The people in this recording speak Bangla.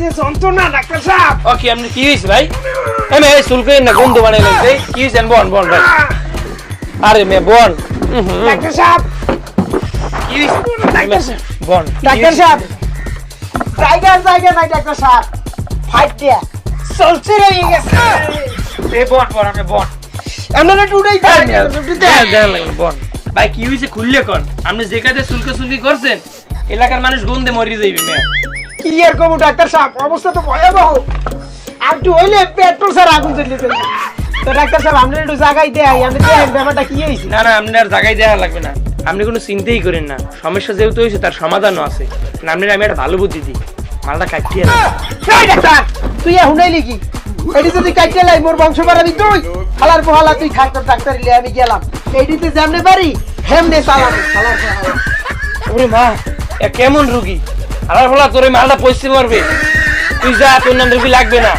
যে যন্ত্রণা ডাক্তার সাহেব। ও কি আপনি কি হয়েছে ভাই? আমি এই চুল না গন্ধ বানাই লাগছে কি হয়েছে? বন বন ভাই। আরে মে বন ডাক্তার সাহেব। কি হয়েছে? ডাক্তার সাহেব। বন ডাক্তার সাহেব। জায়গা জায়গা নাই ডাক্তার সাহেব। ফাইট দিয়া। চলছে রয়ে গেছে। এ বন বন আপনি বন আপনারা টুটাই দেন দেন, দেন বন ভাই কি হয়েছে? খুললে কোন? আপনি যে কাজে চুলকে চুলকি করছেন এলাকার মানুষ গন্ধে মরি যাইবে মেয়ে। কি আর কমু ডাক্তার সাহেব? অবস্থা তো ভয়াবহ। আর একটু হইলে পেট্রোল স্যার আগুন জ্বলে তো ডাক্তার সাহেব আপনি একটু জায়গায় দেয় দেখেন ব্যাপারটা কি হয়েছে। না না আপনি আর জায়গায় দেওয়া লাগবে না। আপনি কোনো চিন্তাই করেন না। সমস্যা যেহেতু হয়েছে তার সমাধানও আছে। আপনার আমি একটা ভালো বুদ্ধি দিই। মালটা কাটিয়ে ডাক্তার তুই এখন কি? এটি যদি কাটতে লাই মোর বংশ বাড়াবি তুই। হালার পোহালা তুই তোর ডাক্তার ইলে আমি গেলাম। এইটিতে যেমনে পারি হেমনে চালাবো। হালার পোহালা ওরে মা এ কেমন রুগী? আর বলা তোর মালটা পরিস্থিতি মারবে। তুই যা তোর নাম দেখবি লাগবে না।